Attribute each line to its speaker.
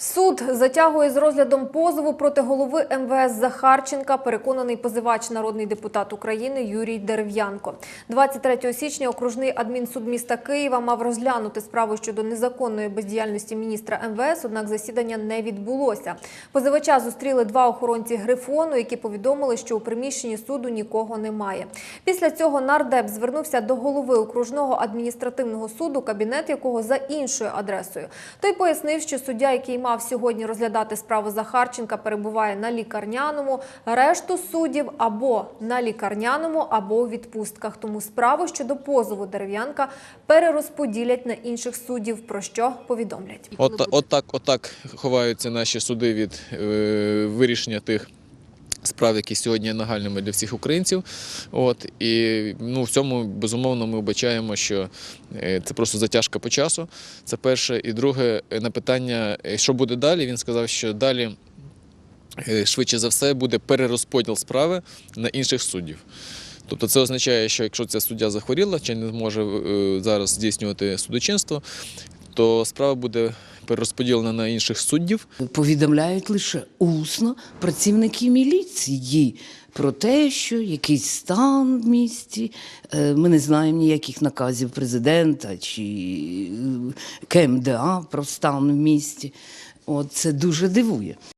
Speaker 1: Суд затягує з розглядом позову проти голови МВС Захарченка, переконаний позивач народний депутат України Юрій Дерев'янко. 23 січня окружний адмінсуд міста Києва мав розглянути справу щодо незаконної бездіяльності міністра МВС, однак засідання не відбулося. Позивача зустріли два охоронці Грифону, які повідомили, що у приміщенні суду нікого немає. Після цього нардеп звернувся до голови окружного адміністративного суду, кабінет якого за іншою адресою. Той пояснив, що суддя, який мав сьогодні розглядати справу Захарченка, перебуває на лікарняному. Решту суддів або на лікарняному, або у відпустках. Тому справу щодо позову дерев'янка перерозподілять на інших суддів, про що повідомлять.
Speaker 2: От, отак, отак ховаються наші суди від е, вирішення тих справ, які сьогодні є нагальними для всіх українців. От, і ну, в цьому, безумовно, ми вбачаємо, що е, це просто затяжка по часу. Це перше. І друге, е, на питання, е, що буде далі, він сказав, що далі. Швидше за все буде перерозподіл справи на інших суддів. Тобто це означає, що якщо ця суддя захворіла чи не зможе зараз здійснювати судочинство, то справа буде перерозподілена на інших суддів.
Speaker 3: Повідомляють лише усно працівники міліції про те, що якийсь стан в місті. Е, Ми не знаємо ніяких наказів президента чи е, КМДА про стан в місті. От це дуже дивує.